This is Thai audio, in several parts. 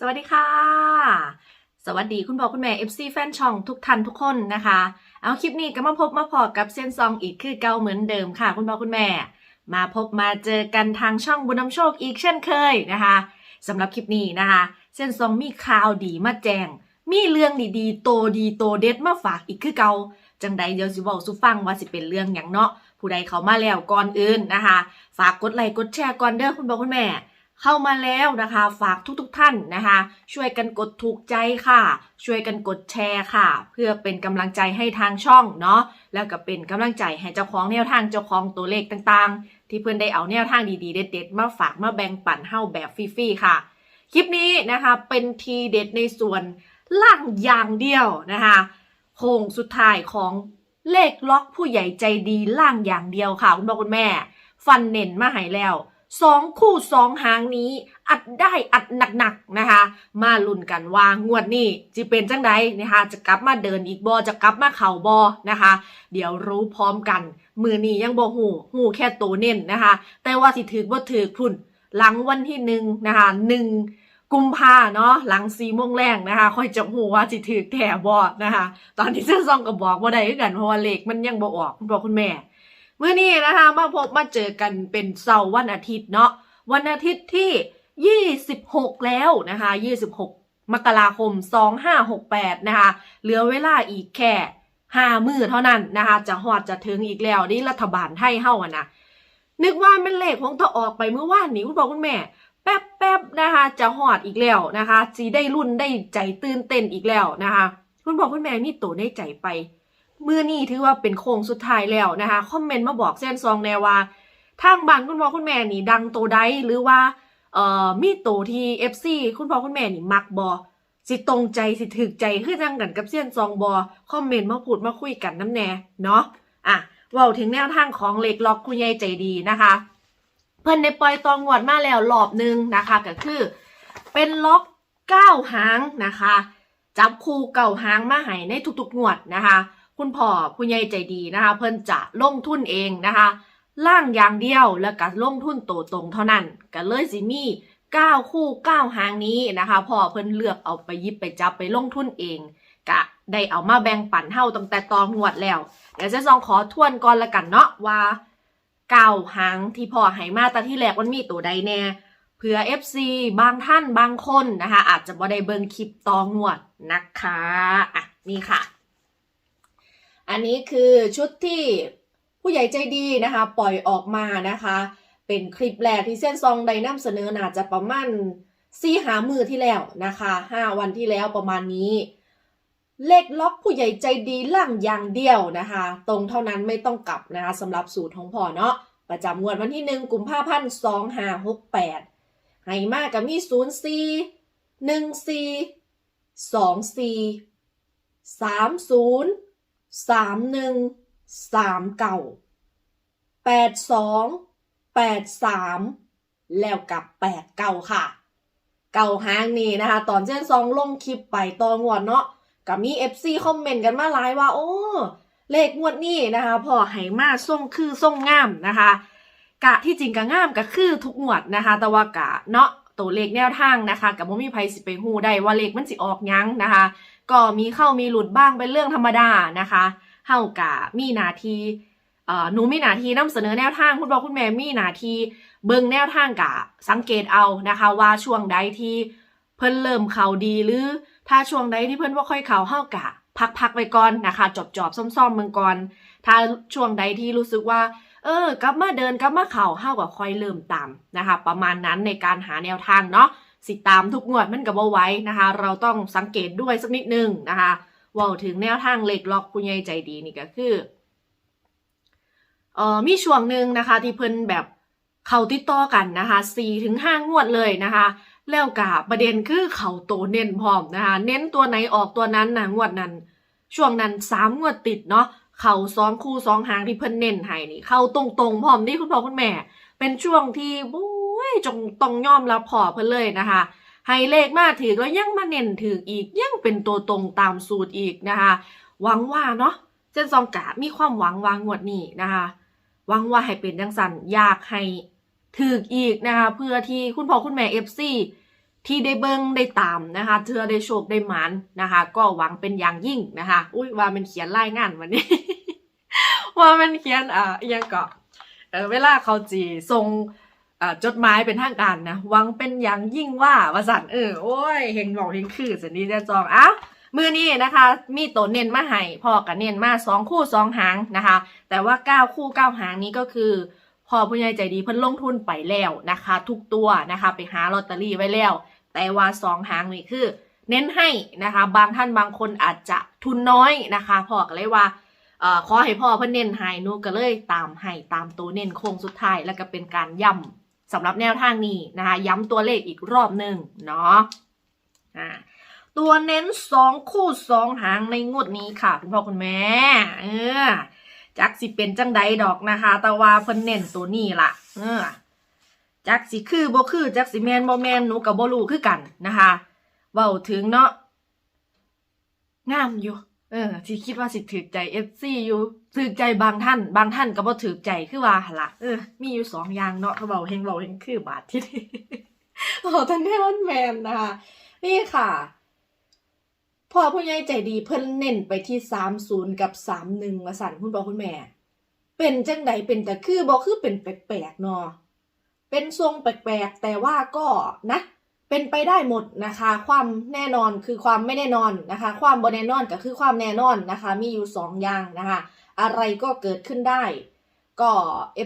สวัสดีค่ะ สวัสดีคุณพ่อคุณแม่ FC แฟนช่องทุกท่านทุกคนนะคะ เอาคลิปนี้ก็มาพบมาพอกับเส้นซองอีกคือเก่าเหมือนเดิมค่ะ คุณพ่อคุณแม่ มาพบมาเจอกันทางช่องบุญนำโชคอีกเช่นเคยนะคะสำหรับคลิปนี้นะคะเส้นซองมีข่าวดีมาแจ้งมีเรื่องดีๆ โตดีโตเด็ดมาฝากอีกคือเก่าจังใดเดี๋ยวสิบอกสุฟังว่าสิเป็นเรื่องอย่างเนาะผู้ใดเขามาแล้วก่อนอื่นนะคะ ฝากกดไลค์กดแชร์ก่อนเด้อคุณพ่อคุณแม่ เข้ามาแล้วนะคะ ฝากทุกๆทท่านนะคะ ช่วยกันกดถูกใจค่ะ ช่วยกันกดแชร์ค่ะ เพื่อเป็นกำลังใจให้ทางช่องเนาะแล้วก็เป็นกำลังใจให้เจ้าของแนวทางเจ้าของตัวเลขต่างๆ ที่เพื่อนได้เอาแนวทางดีๆเด็ดๆมาฝากมาแบ่งปันเฮ้าแบบฟรีๆค่ะ คลิปนี้นะคะเป็นทีเด็ดในส่วนล่างอย่างเดียวนะคะโค้งสุดท้ายของเลขล็อกผู้ใหญ่ใจดีล่างอย่างเดียวค่ะ คุณพ่อคุณแม่ ฟันเน่นมาหายแล้ว สองคู่สองหางนี้ อัดได้อัดหนักๆนะคะ มาลุ้นกันว่างวดนี้จะเป็นจังใดนะคะ จะกลับมาเดินอีกบอจะกลับมาเข่าบอนะคะ เดี๋ยวรู้พร้อมกัน มือนี้ยังบอหูหูแค่ตัวเน้นนะคะ แต่ว่าสิถือว่าถือพุ่นหลังวันที่หนึ่งนะคะหนึ่งกุมภาเนาะหลังสีโมงแรงนะคะค่อยจะหูว่าสิถือแถบอนะคะ ตอนที่เส้นซองก็บอกว่าได้กันเพราะว่าเลขมันยังบอออกคุณพ่อคุณแม่ เมื่อนี้นะคะมาพบมาเจอกันเป็นเสาร์วันอาทิตย์เนาะวันอาทิตย์ที่ 26 แล้วนะคะ 26 มกราคม 2568 นะคะ เหลือเวลาอีกแค่ห้ามือเท่านั้นนะคะ จะหอดจะถึงอีกแล้วนี่รัฐบาลไทยเฮาอะนะนึกว่ามันเลขของตะออกไปเมื่อวานนี้คุณพ่อคุณแม่ แป๊บแป๊บๆนะคะ จะหอดอีกแล้วนะคะจีได้รุ่นได้ใจตื่นเต้นอีกแล้วนะคะ คุณพ่อคุณแม่มีตัวในใจไป มื่อนี้ถือว่าเป็นโค้งสุดท้ายแล้วนะคะคอมเมนต์มาบอกเส้นซองแนวว่าทางบ้านคุณพ่อคุณแม่นี่ดังโตได้หรือว่าเอ่อมีโตที่ FC คุณพ่อคุณแม่นี่มักบอสิตรงใจสิถึกใจคือจังกันกับเส้นซองบอคอมเมนต์มาพูดมาคุยกันน้ำแน่เนาะอะว้าถึงแนวทางของเล็กล็อกคุณยายใจดีนะคะ เพิ่นได้ปล่อยตองวดมาแล้วรอบหนึงนะคะก็คือเป็นล็อกเก้าหางนะคะ จับคู่เก่าหางมาให้ในทุกๆงวดนะคะ คุณพ่อคุณยายใจดีนะคะ เพิ่นจะลงทุนเองนะคะ ล่างอย่างเดียวแล้วก็ลงทุนโตตรงเท่านั้นก็เลยสิมี9คู่9หางนี้นะคะพ่อเพิ่นเลือกเอาไปยิบไปจับไปลงทุนเองกะได้เอามาแบ่งปันเฮาตั้งแต่ตอนงวดแล้ว เดี๋ยวจะลองขอทวนก่อนละกันเนาะว่าเก้าหางที่พ่อให้มาตอนที่แรกมันมีตัวใดแน่เผื่อ FC บางท่านบางคนนะคะ อาจจะบ่ได้เบิ่งคลิปตองวดนะคะอะนี่ค่ะ อันนี้คือชุดที่ผู้ใหญ่ใจดีนะคะ ปล่อยออกมานะคะ เป็นคลิปแรกที่เส้นซองไดนำเสนอน่าจะประมาณสี่หามือที่แล้วนะคะห้าวันที่แล้วประมาณนี้ เลขล็อกผู้ใหญ่ใจดีล่างอย่างเดียวนะคะ ตรงเท่านั้นไม่ต้องกลับนะคะสำหรับสูตรของพ่อเนาะประจำงวดวันที่หนึ่งกุมภาพันธ์สองห้าหกแปดให้มากกับมีศูนย์สี่หนึ่งสี่สองสี่สามศูนย์ สามหนึ่งสามเก้าแปดสองแปดสามแล้วกับแปดเก้าค่ะ เก่าหางนี่นะคะ ตอนเจ้นซองลงคลิปไปตอนงวดเนาะกับมี FC คอมเมนต์กันมาหลายว่า โอ้เลขงวดนี้นะคะพอไหมาส่งคือส่งงามนะคะ กะที่จริงกะงามก็คือทุกงวดนะคะ แต่ว่ากะเนาะตัวเลขแนวทางนะคะกับบ่มีไผสิไปฮู้ได้ว่าเลขมันสิออกยังนะคะ ก็มีเข้ามีหลุดบ้างเป็นเรื่องธรรมดานะคะเฮากะมีนาทีเอ่อหนูมีหนาทีนำเสนอแนวทางคุณพ่อคุณแม่มีหนาทีเบิ่งแนวทางกะสังเกตเอานะคะ ว่าช่วงใดที่เพิ่นเริ่มเข่าดีหรือถ้าช่วงใดที่เพิ่นว่าค่อยเข่าเฮากะพักๆไปก่อนนะคะ จอบๆซ่อมๆเมืองก่อน ถ้าช่วงใดที่รู้สึกว่า เออกลับมาเดินกลับมาเข่าเฮาก็ค่อยเริ่มตามนะคะ ประมาณนั้นในการหาแนวทางเนาะ สิตามทุกงวดมันก็บ่ไว้นะคะ เราต้องสังเกตด้วยสักนิดนึงนะคะว่าถึงแนวทางเล็กล็อกผู้ใหญ่ใจดีนี่ก็คือเอ่อมีช่วงหนึ่งนะคะ ที่เพิ่นแบบเขาติดต่อกันนะคะ4ถึง5งวดเลยนะคะแล้วกับประเด็นคือเขาโตเน้นพร้อมนะคะ เน้นตัวไหนออกตัวนั้นนะงวดนั้น ช่วงนั้นสามงวดติดเนาะเขาสองคู่สองหางที่เพิ่นเน้นให้นี่ เขาตรงๆพร้อมนี่คุณพ่อคุณแม่ เป็นช่วงที่บุ้ย จงต้องยอมรับพอเพิ่นเลยนะคะให้เลขมาถือก็ยังมาเน้นถืออีกยังเป็นตัวตรงตามสูตรอีกนะคะหวังว่าเนาะเส้นซองกะมีความหวังวางงวดนี้นะคะหวังว่าให้เป็นจังสันอยากให้ถืออีกนะคะเพื่อที่คุณพ่อคุณแม่เอฟซีที่ได้เบิ้งได้ตามนะคะเธอได้โชคได้หมานนะคะ ก็หวังเป็นอย่างยิ่งนะคะอุ้ยว่ามันเขียนรายงานวันนี้ ว่ามันเขียนอ่าอหยังก็เออเวลาเขาจีส่ง จดหมายเป็นทางการนะหวังเป็นอย่างยิ่งว่าว่าสันเออโอ้ยเฮงบอกเฮงคือสันนี้จะจองอ้าวมือนี้นะคะ มีตัวเน้นมาให้พ่อกับเน้นมาสองคู่สองหางนะคะ แต่ว่าเก้าคู่เก้าหางนี้ก็คือพ่อผู้ใหญ่ใจดีเพิ่นลงทุนไปแล้วนะคะ ทุกตัวนะคะไปหาลอตเตอรี่ไว้แล้ว แต่ว่าสองหางนี่คือ เน้นให้นะคะ บางท่านบางคนอาจจะทุนน้อยนะคะพ่อก็เลยว่าอขอให้พ่อเพิ่นเน้นให้นูก็เลยตามให้ตามตัวเน้นโค้งสุดท้ายแล้วก็เป็นการย้ำ สำหรับแนวทางนี้นะคะ ย้ำตัวเลขอีกรอบหนึ่งเนาะตัวเน้นสองคู่สองหางในงวดนี้ค่ะ คุณพ่อคุณแม่เออจักสิเป็นจังใดดอกนะคะ แต่ว่าเพิ่นเน้นตัวนี้ล่ะ เออจักสิคือบ่คือจักสิแมนบ่แมนหนูกับบ่รู้คือกันนะคะเว้าถึงเนาะงามอยู่ เออที่คิดว่าสิถือใจเอฟซีอยู่ถือใจบางท่าน บางท่านก็บ่ถือใจคือว่าหั่นละเออ มีอยู่สองอย่างเนาะเขาเบาเฮงเบาเฮงคือบาทที่นี่โอ้ท่านแนวันแมนนะคะนี่ค่ะพ่อผู้ใหญ่ใจดีเพิ่นเน้นไปที่สามศูนย์กับสามหนึ่งมาสั่นคุณพ่อคุณแม่ เป็นจังใดเป็นแต่คือบ่คือเป็นแปลกๆเนาะเป็นทรงแปลกๆแต่ว่าก็นะ เป็นไปได้หมดนะคะ ความแน่นอนคือความไม่แน่นอนนะคะ ความบ่แน่นอนก็คือความแน่นอนนะคะ มีอยู่สองอย่างนะคะ อะไรก็เกิดขึ้นได้ ก็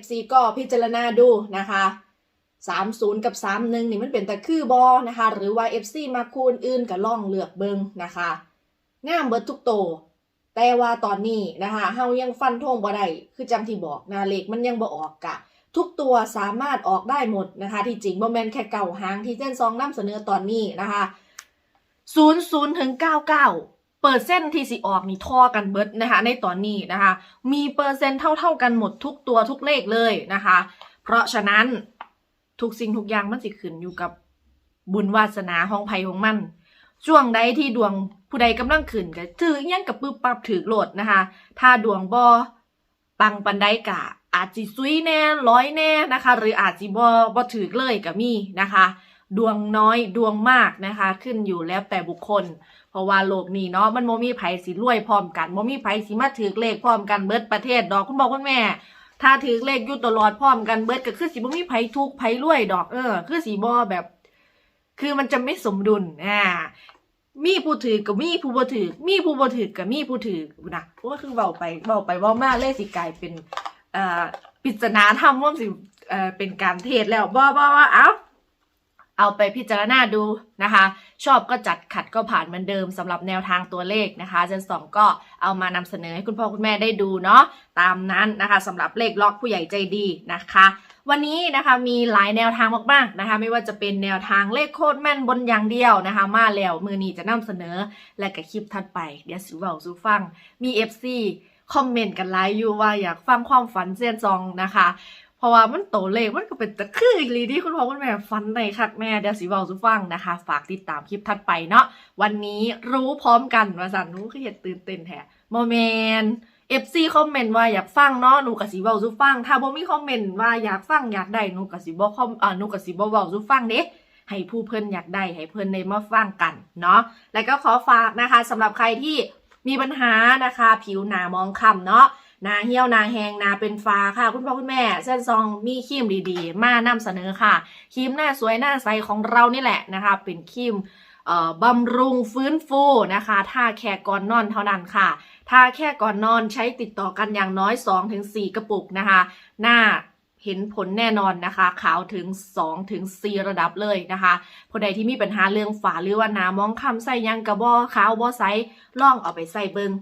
FC ก็พิจารณาดูนะคะ30 กับ 31 นี่มันเป็นแต่คือบอนะคะ หรือว่า FC มาคูณอื่นก็ล่องเลือกเบิงนะคะงามเบิดทุกโต แต่ว่าตอนนี้นะคะเฮายังฟันธงบ่ได้คือจังที่บอกนะเลขมันยังบ่ออกกะ ทุกตัวสามารถออกได้หมดนะคะ ที่จริงบ่แม่นแค่เก่าหางที่เจนซองนำเสนอตอนนี้นะคะ00ถึง99เปอร์เซ็นต์ที่สิออกนี่ท่อกันเบิดนะคะ ในตอนนี้นะคะ มีเปอร์เซ็นต์เท่า ๆกันหมดทุกตัวทุกเลขเลยนะคะ เพราะฉะนั้นทุกสิ่งทุกอย่างมันสิขึ้นอยู่กับบุญวาสนาของไผของมัน ช่วงใดที่ดวงผู้ใดกำลังขึ้นก็ถือยังกับปึ๊บปับถือโหลดนะคะ ถ้าดวงบ่ปังปันไดกะ อาจจิซุยแน่ร้อยแน่นะคะ หรืออาจจิบ่บ่ถือเลยก็มีนะคะ ดวงน้อยดวงมากนะคะ ขึ้นอยู่แล้วแต่บุคคล เพราะว่าโลกนี้เนาะมันโมมีไผสิรวยพร้อมกันโมมีไผสิมาถือเลขพร้อมกันเบิดประเทศดอกคุณบอกคุณแม่ถ้าถือเลขอยู่ตลอดพร้อมกันเบิดก็คือสิบ่มีไผทุกไผรวยดอกเออ คือสิบ่แบบ คือมันจะไม่สมดุลอ่ามีผู้ถือกับมีผู้บ่ถือมีผู้บ่ถือกับมีผู้ถือนะเพราะว่าคือเบาไปเบาไปเบามากเลยสิกลายเป็น ปริศนาธรรมว่าสิเเป็นการเทศแล้วบ่บ่ว่าเอ้าเอาไปพิจารณาดูนะคะ ชอบก็จัดขัดก็ผ่านเหมือนเดิมสำหรับแนวทางตัวเลขนะคะเจนสองก็เอามานำเสนอให้คุณพ่อคุณแม่ได้ดูเนาะตามนั้นนะคะสำหรับเลขล็อกผู้ใหญ่ใจดีนะคะ วันนี้นะคะมีหลายแนวทางมากๆนะคะ ไม่ว่าจะเป็นแนวทางเลขโคตรแม่นบนอย่างเดียวนะคะ มาแล้วมือนี้จะนำเสนอและกับคลิปถัดไปเดี๋ยวสิเว้าสู่ฟังมี FC คอมเมนต์กันไลน์อยู่ว่าอยากฟังความฝันเซียนซองนะคะ เพราะว่ามันโตเลขมันก็เป็นตะคืออีหลีที่คุณพ่อคุณแม่ฟันในคักแม่เดี๋ยวสิเว้าสู่ฟังนะคะ ฝากติดตามคลิปถัดไปเนาะวันนี้รู้พร้อมกันว่าสันหนูคือเห็ดตื่นเต้นแท้โมเมน FC คอมเมนต์ว่าอยากฟังเนาะหนูก็สิเว้าสู่ฟัง ถ้าบ่มีคอมเมนต์ว่าอยากฟังอยากได้หนูก็สิบ่คอมอ่าหนูก็สิบ่เว้าสู่ฟังเด้ให้ผู้เพิ่นอยากได้ให้เพิ่นได้มาฟังกันเนาะแล้วก็ขอฝากนะคะสำหรับใครที่ มีปัญหานะคะ ผิวหนามองค้ำเนาะหนาเหี่ยวหนาแหงหนาเป็นฟ้าค่ะ คุณพ่อคุณแม่เส้นซองมีครีมดีๆ มานำเสนอค่ะครีมหน้าสวยหน้าใสของเรานี่แหละนะคะ เป็นครีมเอ่อบำรุงฟื้นฟูนะคะถ้าแค่ก่อนนอนเท่านั้นค่ะถ้าแค่ก่อนนอนใช้ติดต่อกันอย่างน้อย 2-4 กระปุกนะคะ หน้า เห็นผลแน่นอนนะคะ ขาวถึง2ถึง4ระดับเลยนะคะผู้ใดที่มีปัญหาเรื่องฝาหรือว่าหนามองคำใส่ยังกระบอขาวบอไซล่องเอาไปใส่เบิง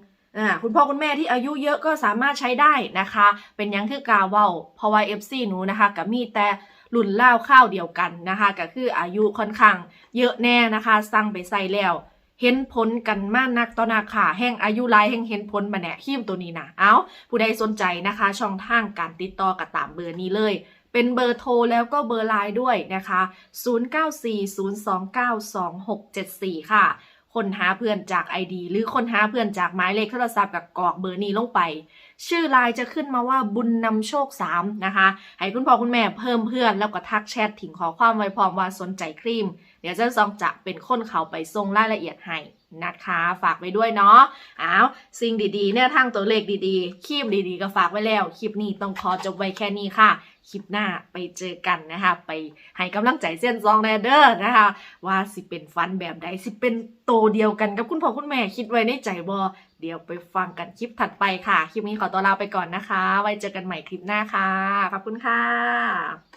คุณพ่อคุณแม่ที่อายุเยอะก็สามารถใช้ได้นะคะ เป็นยังคือกาเว้าเพราะว่า FC หนูนะคะกับมีแต่รุ่นเล่าข้าวเดียวกันนะคะ ก็คืออายุค่อนข้างเยอะแน่นะคะ สั่งไปใส่แล้ว เห็นผลกันมากนักต่อนาค่ะ แห่งอายุหลายแห่งเห็นผลมาแนะขีมตัวนี้นะเอาผู้ใดสนใจนะคะ ช่องทางการติดต่อกับตามเบอร์นี้เลยเป็นเบอร์โทรแล้วก็เบอร์ไลน์ด้วยนะคะ 0940292674 ค่ะ คนหาเพื่อนจาก ID หรือคนหาเพื่อนจากหมายเลขโทรศัพท์กับกรอกเบอร์นี้ลงไป ชื่อไลน์จะขึ้นมาว่าบุญนำโชค 3 นะคะ ให้คุณพ่อคุณแม่เพิ่มเพื่อนแล้วก็ทักแชทถิงขอความไว้พร้อมว่าสนใจครีม เดี๋ยวเจ้าซองจะเป็นคนเขาไปส่งรายละเอียดให้นะคะฝากไว้ด้วยเนาะอ้าวสิ่งดีๆเนี่ยทางตัวเลขดีๆคลิปดีๆ ก็ฝากไว้แล้ว คลิปนี้ต้องขอจบไว้แค่นี้ค่ะ คลิปหน้าไปเจอกันนะคะ ไปให้กำลังใจเส้นซองแรเดอร์นะคะ ว่าสิเป็นฟันแบบใดสิเป็นโตเดียวกันกับคุณพ่อคุณแม่คิดไว้ในใจบอเดี๋ยวไปฟังกันคลิปถัดไปค่ะ คลิปนี้ขอตัวลาไปก่อนนะคะ ไว้เจอกันใหม่คลิปหน้าค่ะ ขอบคุณค่ะ